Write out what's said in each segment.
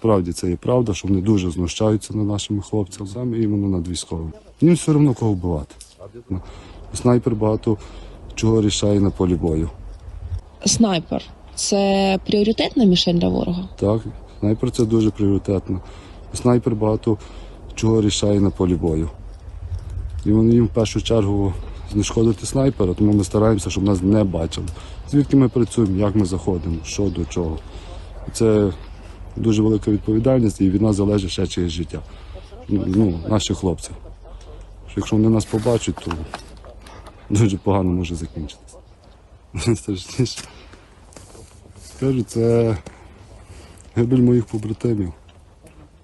Справді це є правда, що вони дуже знущаються над нашими хлопцями, саме іменно над військовими. Їм все одно кого вбивати. Снайпер багато чого рішає на полі бою. Снайпер це пріоритетна мішень для ворога. Так, снайпер це дуже пріоритетно. Снайпер багато чого рішає на полі бою. І вони їм в першу чергу знешкодити снайпера, тому ми стараємося, щоб нас не бачили. Звідки ми працюємо, як ми заходимо, що до чого. Це дуже велика відповідальність і від нас залежить ще чиєсь життя. Ну, наших хлопців. Що Якщо вони нас побачать, то дуже погано може закінчитися. Страшніше. Скажу, це гибель моїх побратимів.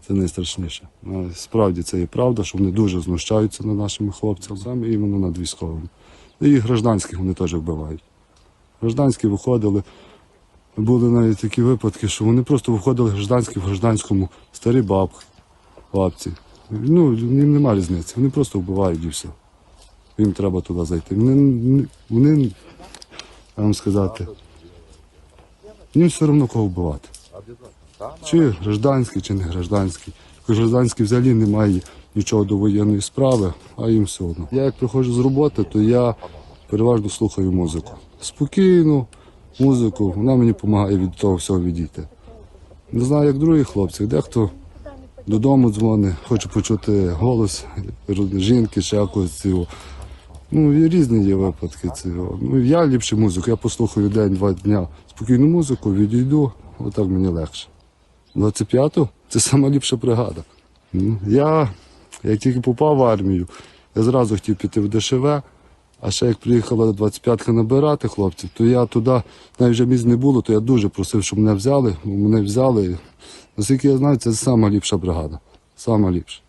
Це найстрашніше. Справді це є правда, що вони дуже знущаються над нашими хлопцями, саме іменно над військовими. І гражданських вони теж вбивають. Гражданські виходили. Були навіть такі випадки, що вони просто виходили гражданські в гражданському старі бабки, бабці. Ну, їм немає різниці. Вони просто вбивають і все. Їм треба туди зайти. Вони, вони вам сказати, їм все одно кого вбивати. Чи гражданський, чи не гражданський. Гражданський взагалі не має нічого до воєнної справи, а їм все одно. Я як приходжу з роботи, то я переважно слухаю музику. Спокійну музику, вона мені допомагає від того всього відійти. Не знаю, як другі хлопці, дехто додому дзвонить, хоче почути голос жінки чи якогось цього. Ну, і різні є випадки цього. Ну, я ліпше музику, я послухаю день-два дня спокійну музику, відійду, отак мені легше. 25-ту це сама ліпша бригада. Ну, Я, як тільки попав в армію, я зразу хотів піти в ДШВ, а ще як приїхала 25-ка набирати хлопців, то я туди, навіть вже місць не було, то я дуже просив, щоб мене взяли. Мене взяли. Наскільки я знаю, це сама ліпша бригада. Сама ліпша.